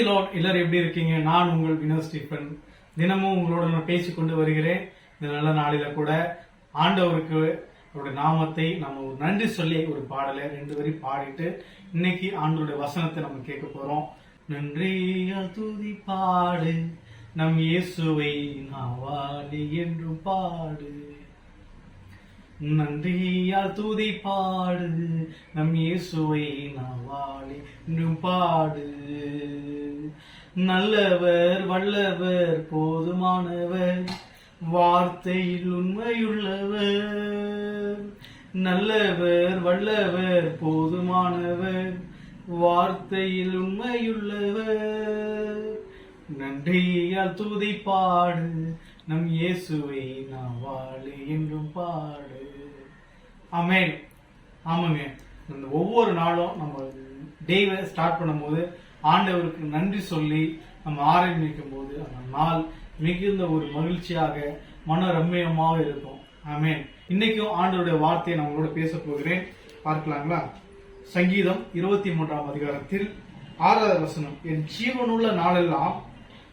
எல்லாரும் எப்படி இருக்கீங்க? நான் உங்கள் வினோ ஸ்டீஃபன். தினமும் உங்களோட நான் பேசிக்கொண்டு வருகிறேன். இந்த நல்ல நாளில கூட ஆண்டவருக்கு அவருடைய நாமத்தை நம்ம ஒரு நன்றி சொல்லி ஒரு பாடலை ரெண்டு வரி பாடிட்டு இன்னைக்கு ஆண்டவருடைய வசனத்தை நம்ம கேட்க போறோம். நன்றி துதி பாடு நம் இயேசுவை நாவாடி என்று பாடு. நன்றியால் துதி பாடு நம் இயேசுவை நாவாடி என்று பாடு. நல்லவர் வல்லவர் போதுமானவர் வார்த்தையில் உண்மையுள்ளவர். நல்லவர் வல்லவர் போதுமானவர் வார்த்தையில் உண்மையுள்ளவர். நன்றியால் துதி பாடு நம் இயேசுவை நாம் வாழு என்றும் பாடு. அமேன் ஆமாங்க. இந்த ஒவ்வொரு நாளும் நம்ம டேவை ஸ்டார்ட் பண்ணும்போது ஆண்டவருக்கு நன்றி சொல்லி நம்ம ஆரம்பிக்கும் போது அந்த நாள் மிகுந்த ஒரு மகிழ்ச்சியாக மன ரம்மியமாக இருக்கும். ஆமேன். இன்னைக்கும் ஆண்டவருடைய வார்த்தையை நான் உங்களோட பேச போகிறேன். பார்க்கலாங்களா? சங்கீதம் இருபத்தி மூன்றாம் அதிகாரத்தில் ஆறாவது வசனம் என் ஜீவனுள்ள நாளெல்லாம்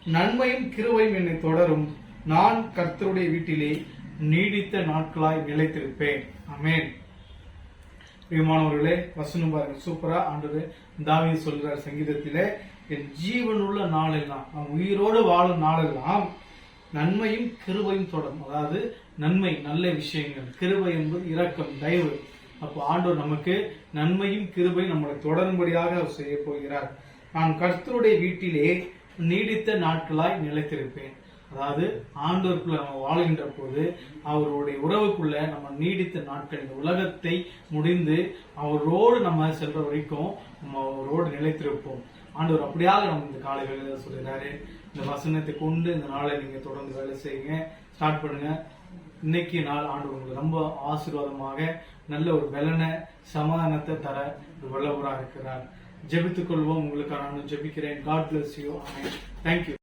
நன்மையும் கிருவையும் என்னை தொடரும். நான் கர்த்தருடைய வீட்டிலே நீடித்த நாட்களாய் நிலைத்திருப்பேன். அமேன் பிரியமானவர்களே வசனம் பாருங்க சூப்பரா ஆண்டு தாவி சொல்கிறார் சங்கீதத்திலே என் ஜீவனுள்ள நாளெல்லாம் நான் உயிரோடு வாழும் நாளெல்லாம் நன்மையும் கிருபையும் தொடரும். அதாவது நன்மை நல்ல விஷயங்கள். கிருபை என்பது இரக்கம் தயவு. அப்போ ஆண்டோர் நமக்கு நன்மையும் கிருபையும் நம்மளை தொடரும்படியாக அவர் செய்ய போகிறார். நான் கர்த்தருடைய வீட்டிலே நீடித்த நாட்களாய் நிலைத்திருப்பேன். அதாவது ஆண்டோருக்குள்ள நம்ம வாழ்கின்ற போது அவருடைய உறவுக்குள்ள நம்ம நீடித்த நாட்கள் இந்த உலகத்தை முடிந்து அவரோடு நம்ம செல்ற வரைக்கும் நம்ம அவரோடு நிலைத்திருப்போம். ஆண்டவர் அப்படியாக நம்ம இந்த காலைகளில் சொல்கிறாரு இந்த வசனத்தை கொண்டு இந்த நாளை நீங்க தொடர்ந்து வேலை செய்யுங்க. ஸ்டார்ட் பண்ணுங்க. இன்னைக்கு நாள் ஆண்டவர் உங்களுக்கு ரொம்ப ஆசீர்வாதமாக நல்ல ஒரு வெலனை சமாதானத்தை தர ஒரு வல்லவராக இருக்கிறார். ஜெபித்துக் கொள்வோம். உங்களுக்காக நான் ஜெபிக்கிறேன். God bless you thank you